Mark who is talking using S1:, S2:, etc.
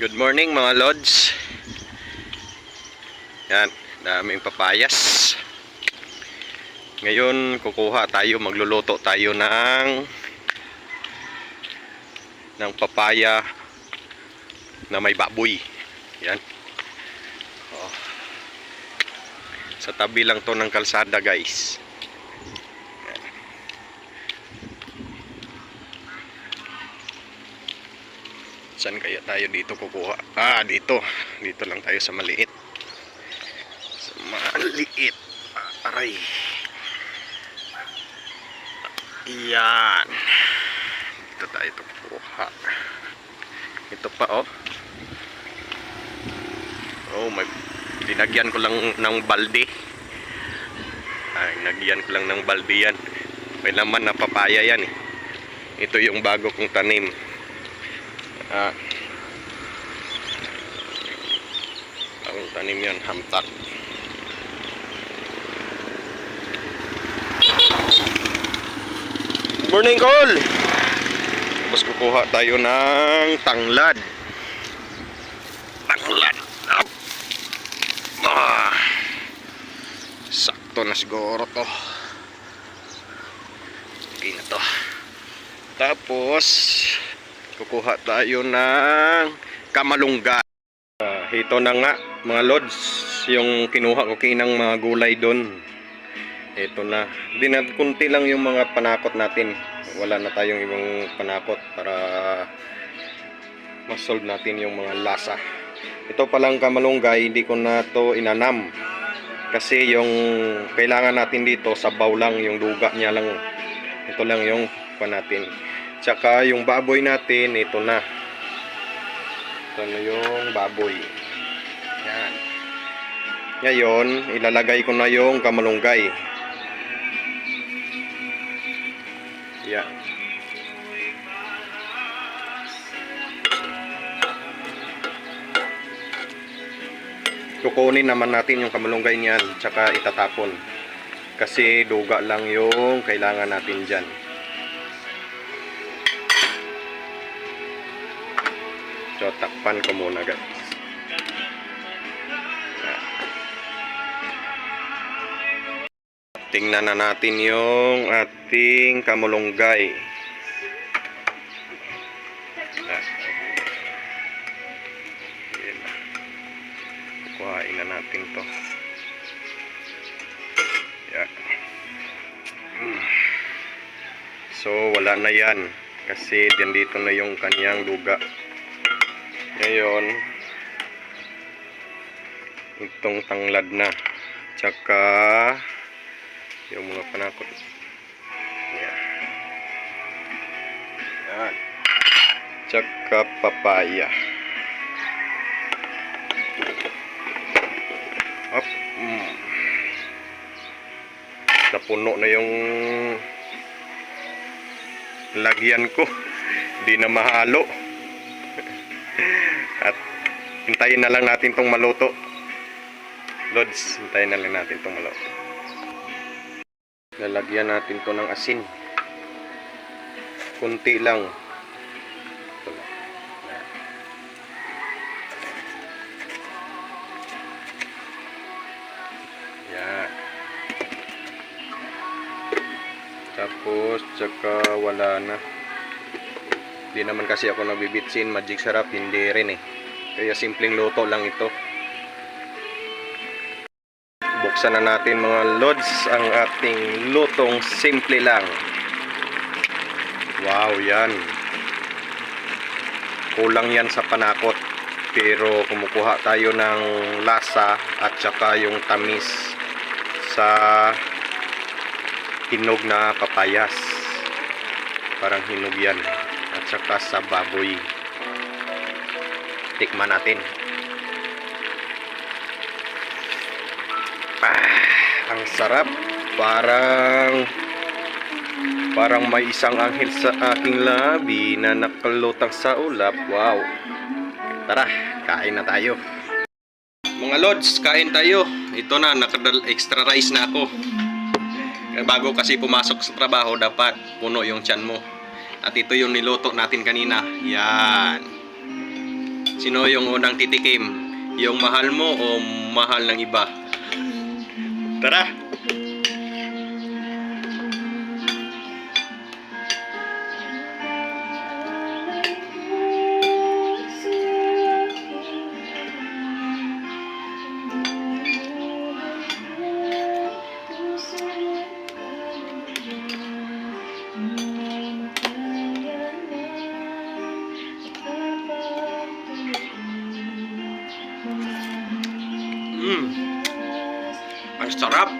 S1: Good morning mga lods. Yan, daming papayas. Ngayon kukuha tayo, magluluto tayo ng ng papaya na may baboy. Yan. Oh. Sa tabi lang to ng kalsada guys. Saan kaya tayo dito kukuha? Ah, dito. Dito lang tayo sa maliit. Sa maliit. Ah, Aray. Yan. Dito tayo ito kukuha. Ito pa oh. Oh, may dinagyan ko lang ng balde. Ay, nagyan ko lang ng balde yan. May laman na papaya yan eh. Ito yung bago kong tanim. Ah. Ang tanim yan, hamtak. Morning call! Tapos kukuha tayo ng tanglad. Tanglad. Ah. Sakto na siguro to. Okay na to. Tapos, kukuha tayo ng kamalungga. Ah, ito na nga, mga lods, yung kinuha ko kinang mga gulay doon. Ito na. Di na, kunti lang yung mga panakot natin. Wala na tayong ibang panakot para masolve natin yung mga lasa. Ito palang kamalunggay, hindi ko na to inanam. Kasi yung kailangan natin dito, sabaw lang, yung duga niya lang. Ito lang yung pa natin. Tsaka yung baboy natin, ito na. Ito na yung baboy. Yan. Ngayon, ilalagay ko na yung kamalunggay. Yan. Kukunin naman natin yung kamalunggay niyan, tsaka itatapon. Kasi duga lang yung kailangan natin dyan. So, takpan ko muna guys. Tingnan na natin yung ating kamulunggay. Kuhain na natin to. Mm. So, wala na yan. Kasi dito na yung kanyang duga. Ngayon, itong tanglad na. Tsaka, yung mga panakot. Yan. Tsaka papaya. Up. Mm. Napuno na yung lagyan ko. Di na mahalo. Hintayin na lang natin tong maluto. Lods, hintayin na lang natin tong maluto. Lalagyan natin to ng asin. Kunti lang. Yan. Tapos, tsaka wala na. Hindi naman kasi ako nabibitsin, magic sarap, hindi rin eh. Kaya simpleng luto lang ito. Buksan na natin mga lods ang ating lutong simple lang. Wow, yan. Kulang yan sa panakot. Pero kumukuha tayo ng lasa at saka yung tamis sa hinog na papayas. Parang hinog yan. At saka sa baboy. Tikman natin. Ah, ang sarap. Parang parang may isang anghel sa aking labi na nakalutang sa ulap. Wow. Tara, kain na tayo. Mga lods, kain tayo. Ito na, nakadal extra rice na ako. Bago kasi pumasok sa trabaho, dapat puno yung tiyan mo. At ito yung niluto natin kanina. Yan. Sino yung unang titikim? Yung mahal mo o mahal ng iba? Tara! Mmm! Ang sarap!